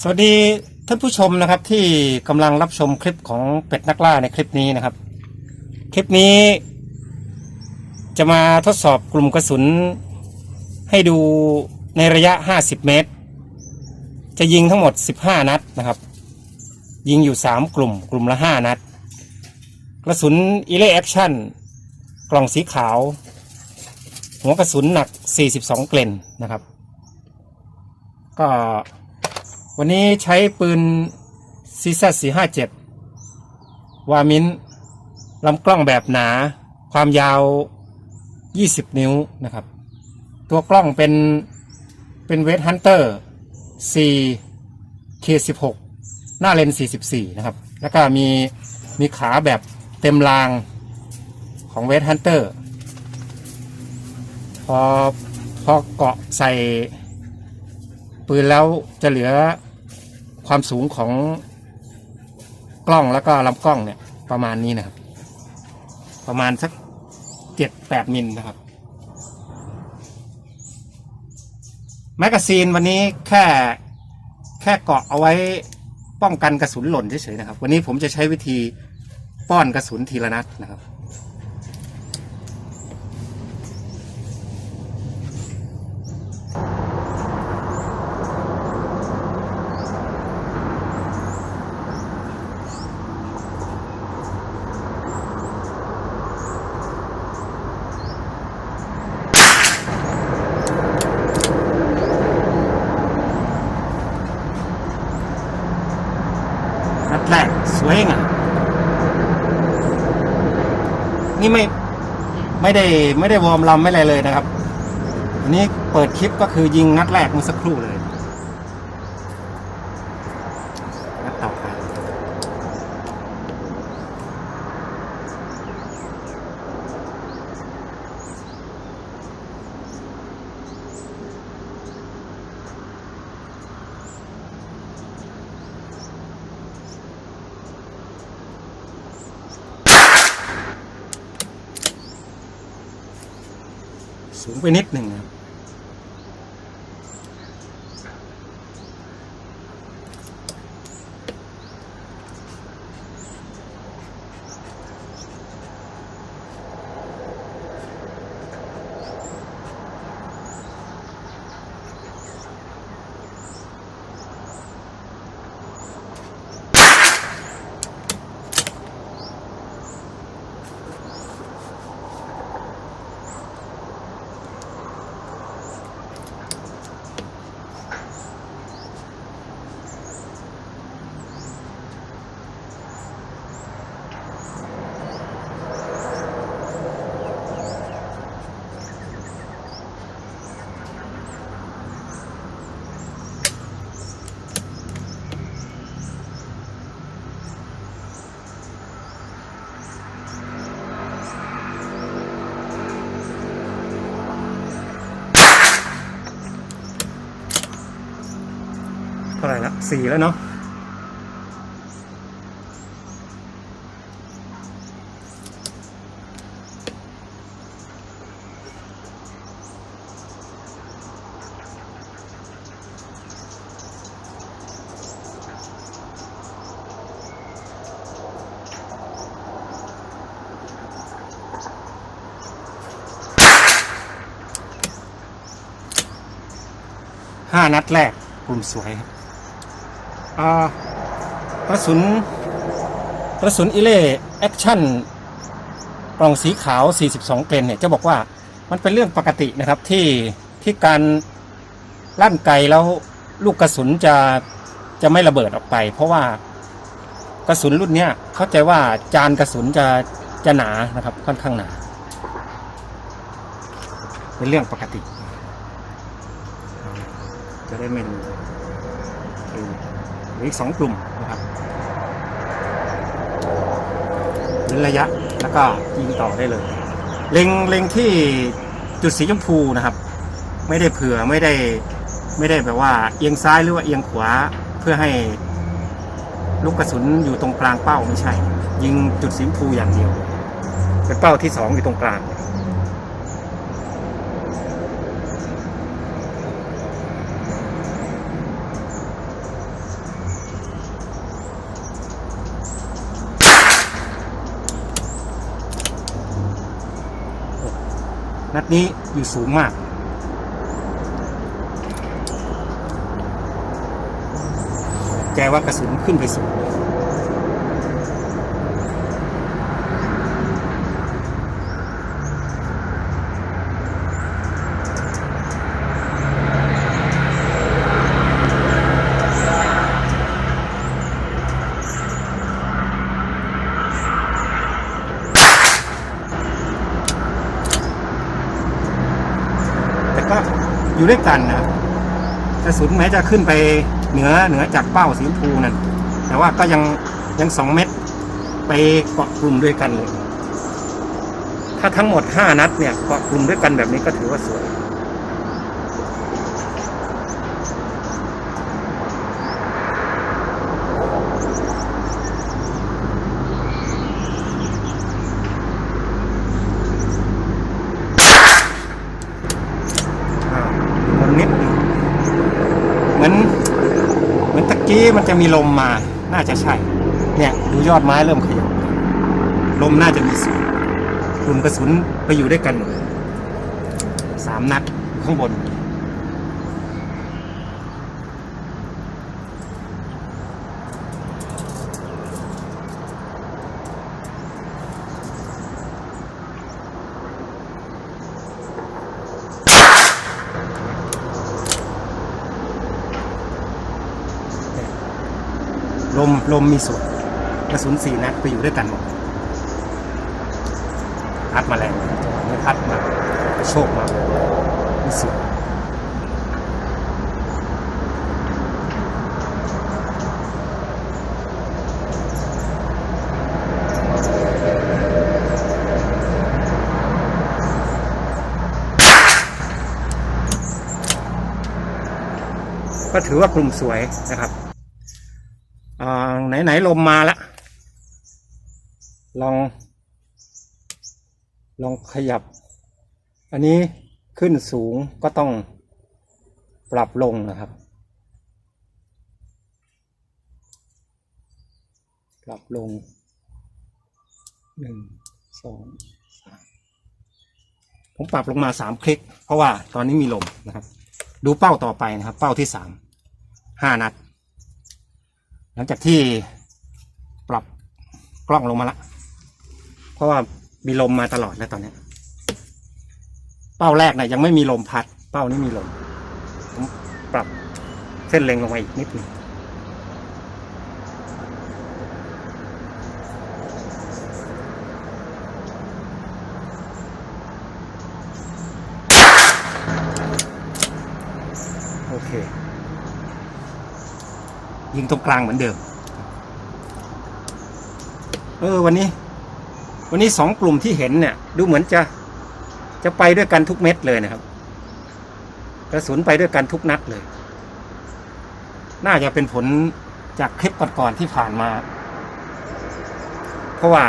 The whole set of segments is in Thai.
สวัสดีท่านผู้ชมนะครับที่กำลังรับชมคลิปของเป็ดนักล่าในคลิปนี้นะครับ คลิปนี้ จะมาทดสอบกลุ่มกระสุน ให้ดูในระยะ 50 เมตร จะยิงทั้งหมด 15 นัดนะครับ ยิงอยู่ 3 กลุ่ม กลุ่มละ 5 นัด กระสุนอีเล่แอคชั่น กล่องสีขาว หัวกระสุนหนัก 42 เกลนนะครับ ก็ วันนี้ใช้ปืนซีซัสี่ห้าเจ็ดวามินลำกล้องแบบหนา ความยาว 20 นิ้วนะครับ ตัวกล้องเป็นเป็นเวทฮันเตอร์4 K16 หน้าเลนส์44 นะครับ แล้วก็มีมีขาแบบเต็มรางของเวทฮันเตอร์พอพอเกาะใส่ ปืนแล้วจะเหลือความสูงของกล้องแล้วก็ลำกล้องเนี่ย ประมาณนี้นะครับ ประมาณสักเจ็ดแปดมิลนะครับแมกกาซีนวันนี้แค่แค่เกาะเอาไว้ป้องกันกระสุนหล่นเฉยๆนะครับ วันนี้ผมจะใช้วิธีป้อนกระสุนทีละนัดนะครับ สวยงอะ นี่ไม่ไม่ได้ไม่ได้วอร์มลำไม่อะไรเลยนะครับ อันนี้เปิดคลิปก็คือยิงนัดแรกเมื่อสักครู่เลย สูงไปนิดหนึ่งครับ สี่แล้วเนาะห้านัดแรกกลุ่มสวยครับ อ่ากระสุนกระสุนอิเล่แอคชั่นกล่องสีขาว 42 เกรนเนี่ยจะบอกว่ามันเป็นเรื่องปกตินะครับที่ที่การลั่นไกแล้วลูกกระสุนจะจะไม่ระเบิดออกไป เพราะว่ากระสุนรุ่นเนี้ยเข้าใจว่าจานกระสุนจะจะหนานะครับค่อนข้างหนา เป็นเรื่องปกติ จะได้ไม่รู้ อีกสองกลุ่มนะครับเว้นระยะแล้วก็ยิงต่อได้เลย เล็งเล็งที่จุดสีชมพูนะครับ ไม่ได้เผื่อไม่ได้ไม่ได้แบบว่าเอียงซ้ายหรือว่าเอียงขวาเพื่อให้ลูกกระสุนอยู่ตรงกลางเป้าไม่ใช่ ยิงจุดสีชมพูอย่างเดียว เป็นเป้าที่สองอยู่ตรงกลาง นัดนี้อยู่สูงมาก แกว่ากระสุนขึ้นไปสูง แต่ก็ อยู่ด้วยกันนะกระสุนแม้จะขึ้นไปเหนือเหนือจากเป้าสีชมพูนั่นแต่ว่าก็ยังยังสองเม็ดไปเกาะกลุ่มด้วยกันเลยถ้าทั้งหมดห้านัดเนี่ยเกาะกลุ่มด้วยกันแบบนี้ก็ถือว่าสวย อ่าอยู่บนนิดหนึ่งเหมือนเหมือนตะกี้มัน จะมีลมมาน่าจะใช่ เนี่ยดูยอดไม้เริ่มขยับลมน่าจะมีสูนกลุ่มกระสุนไปอยู่ด้วยกันหมดสามนัดข้างบน ลมมีส่วนกระสุนสี่นัดไปอยู่ด้วยกันหมดพัดมาแรงไม่พัดมาโชคมามีส่วนก็ถือว่ากลุ่มสวยนะครับ ไหนไหนๆลมมาละลอง ลองขยับ อันนี้ขึ้นสูงก็ต้องปรับลงนะครับ ปรับลงหนึ่งสองสามผมปรับลงมาสามคลิก เพราะว่าตอนนี้มีลมนะครับ ดูเป้าต่อไปนะครับ เป้าที่สามห้านัด หลังจากที่ปรับกล้องลงมาละเพราะว่ามีลมมาตลอดแล้วตอนนี้ เป้าแรกนี่ยยังไม่มีลมพัด เป้านี้มีลมผมปรับเส้นเล็งลงมาอีกนิดหนึงโอเค ยิงตรงกลางเหมือนเดิม เออวันนี้ วันนี้สองกลุ่มที่เห็นเนี่ย ดูเหมือนจะจะไปด้วยกันทุกเม็ดเลยนะครับกระสุนไปด้วยกันทุกนัดเลย น่าจะเป็นผลจากคลิปก่อนๆที่ผ่านมา เพราะว่า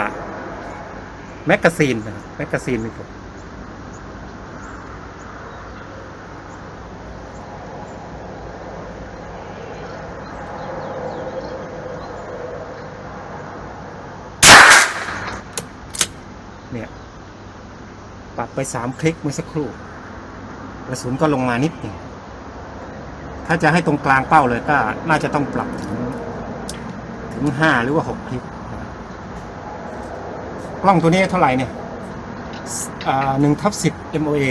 แมกกาซีนนะแมกกาซีนมีผล เนี่ย ปรับ ไปสามคลิกเมื่อสักครู่กระสุนก็ลงมานิดหนึ่งถ้าจะให้ตรงกลางเป้าเลยก็น่าจะต้องปรับถึงถึงห้าหรือว่าหกคลิกกล้องตัวนี้เท่าไหร่เนี่ยหนึ่งทับสิบ MOA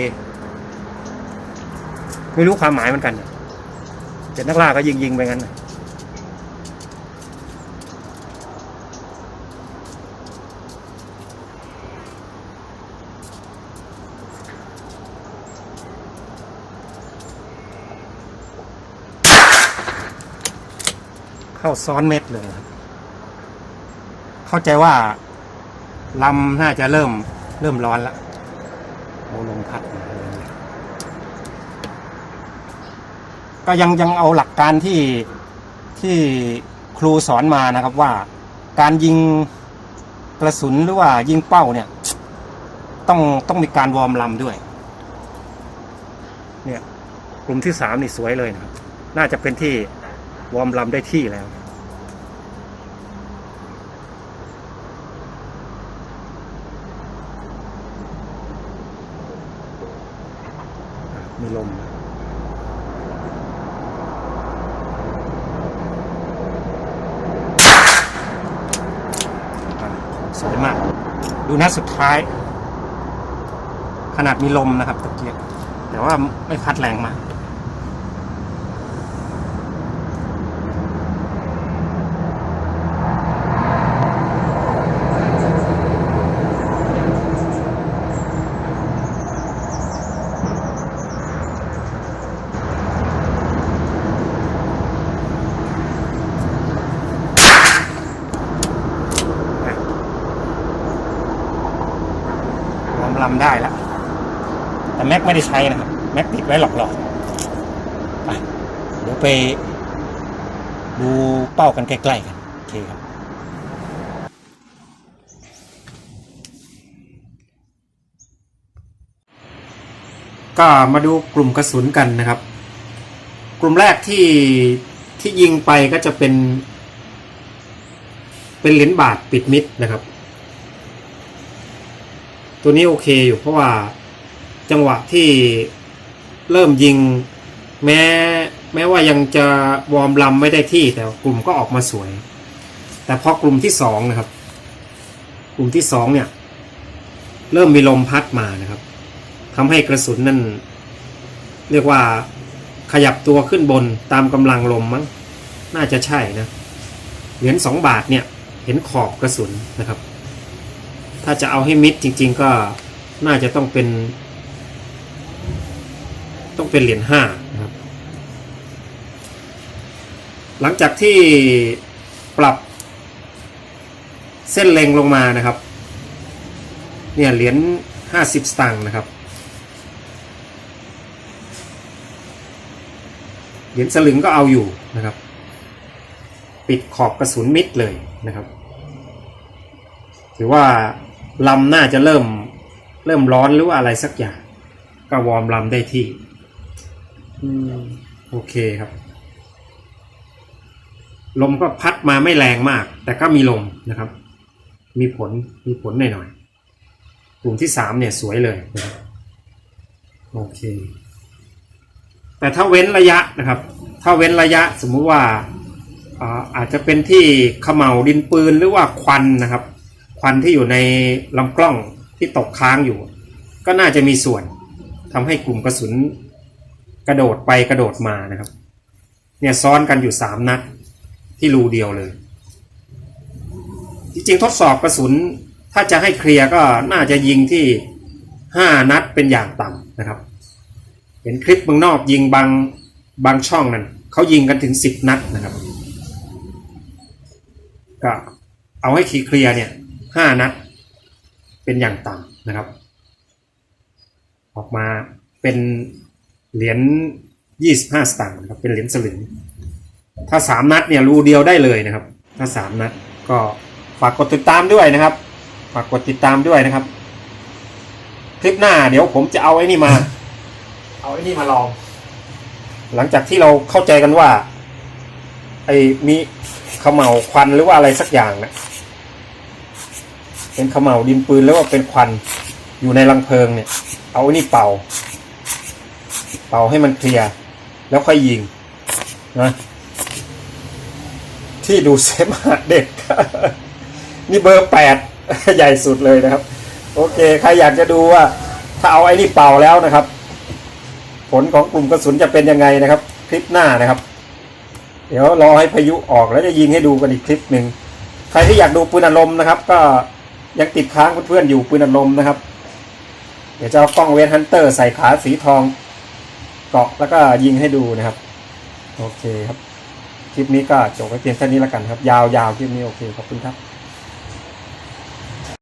ไม่รู้ความหมายเหมือนกัน เจ็ดนักล่าก็ยิงยิงไปงั้นนะ ซ้อนเม็ดเลยครับเข้าใจว่าลำน่าจะเริ่มเริ่มร้อนแล้วเอาลมพัดก็ยังยังเอาหลักการที่ที่ครูสอนมานะครับว่า การยิงกระสุนหรือว่ายิงเป้าเนี่ย ต้องต้องมีการวอร์มลำด้วย เนี่ยกลุ่มที่สามนี่สวยเลยนะครับ น่าจะเป็นที่วอร์มลำได้ที่แล้ว มีลมสวยมาก ดูนัดสุดท้าย ขนาดมีลมนะครับตะเกียบแต่ว่าไม่พัดแรงมาก ได้แล้วแต่แม็กไม่ได้ใช้นะครับ แม็กติดไว้หลอกๆไปเดี๋ยวไปดูเป้ากันใกล้ๆกัน โอเคครับ ก็มาดูกลุ่มกระสุนกันนะครับ กลุ่มแรกที่ที่ยิงไปก็จะเป็น เป็นเหรียญบาทปิดมิดนะครับ ตัวนี้โอเคอยู่เพราะว่าจังหวะที่เริ่มยิงแม้แม้ว่ายังจะวอร์มลำไม่ได้ที่แต่กลุ่มก็ออกมาสวย แต่พอกลุ่มที่สองนะครับ กลุ่มที่สองเนี่ย เริ่มมีลมพัดมานะครับทำให้กระสุนนั่น เรียกว่าขยับตัวขึ้นบนตามกำลังลมมั้งน่าจะใช่นะเหรียญสองบาทเนี่ย เห็นขอบกระสุนนะครับ ถ้าจะเอาให้มิดจริง ๆ ก็น่าจะต้องเป็น ต้องเป็นเหรียญห้านะครับ หลังจากที่ปรับเส้นเล็งลงมานะครับ เนี่ยเหรียญห้าสิบสตางค์นะครับเหรียญสลึงก็เอาอยู่นะครับ ปิดขอบกระสุนมิดเลยนะครับ ถือว่า ลำน่าจะเริ่มเริ่มร้อนหรือว่าอะไรสักอย่างก็วอร์มลำได้ที่อืมโอเคครับ ลมก็พัดมาไม่แรงมาก แต่ก็มีลมนะครับ มีผลมีผลหน่อยๆกลุ่มที่สามเนี่ยสวยเลยนะครับโอเค แต่ถ้าเว้นระยะนะครับ ถ้าเว้นระยะสมมุติว่าอ่าอาจจะเป็นที่เขม่าวดินปืนหรือว่าควันนะครับ ควันที่อยู่ในลำกล้องที่ตกค้างอยู่ ก็น่าจะมีส่วนทำให้กลุ่มกระสุนกระโดดไปกระโดดมานะครับ เนี่ยซ้อนกันอยู่สามนัดที่รูเดียวเลย จริงๆทดสอบกระสุนถ้าจะให้เคลียร์ก็น่าจะยิงที่ห้านัดเป็นอย่างต่ำนะครับ เห็นคลิปเมืองนอกยิงบางบางช่องนั่นเขายิงกันถึงสิบนัดนะครับ ก็เอาให้เคลียร์เนี่ย ห้านัด เป็นอย่างต่ำนะครับ ออกมาเป็นเหรียญยี่สิบห้าสตางค์นะครับ เป็นเหรียญสลึง ถ้าสามนัดเนี่ยรูเดียวได้เลยนะครับ ถ้าสามนัดก็ฝากกดติดตามด้วยนะครับ ฝากกดติดตามด้วยนะครับ คลิปหน้าเดี๋ยวผมจะเอาไอ้นี่มา เอาไอ้นี่มาลอง หลังจากที่เราเข้าใจกันว่า ไอ้มีขม่าวควันหรือว่าอะไรสักอย่างนะ เป็นขม่าดินปืนหรือว่าเป็นควันอยู่ในรังเพลิงเนี่ย เอาไอ้นี่เป่า เป่าให้มันเคลียร์แล้วค่อยยิงนะที่ดูเสมหะเด็ก นี่เบอร์แปดใหญ่สุดเลยนะครับ โอเค ใครอยากจะดูว่า ถ้าเอาไอ้นี่เป่าแล้วนะครับ ผลของกลุ่มกระสุนจะเป็นยังไงนะครับ คลิปหน้านะครับ เดี๋ยวรอให้พายุออกแล้วจะยิงให้ดูกันอีกคลิปหนึ่งใครที่อยากดูปืนอารมณ์นะครับ ก็ ยังติดค้างเพื่อนๆอยู่ปืนอัดลมนะครับ เดี๋ยวจะเอากล้องเวทฮันเตอร์ใส่ขาสีทองเกาะแล้วก็ยิงให้ดูนะครับ โอเคครับ คลิปนี้ก็จบไว้เพียงแค่นี้แล้วกันครับ ยาวๆคลิปนี้โอเคขอบคุณครับ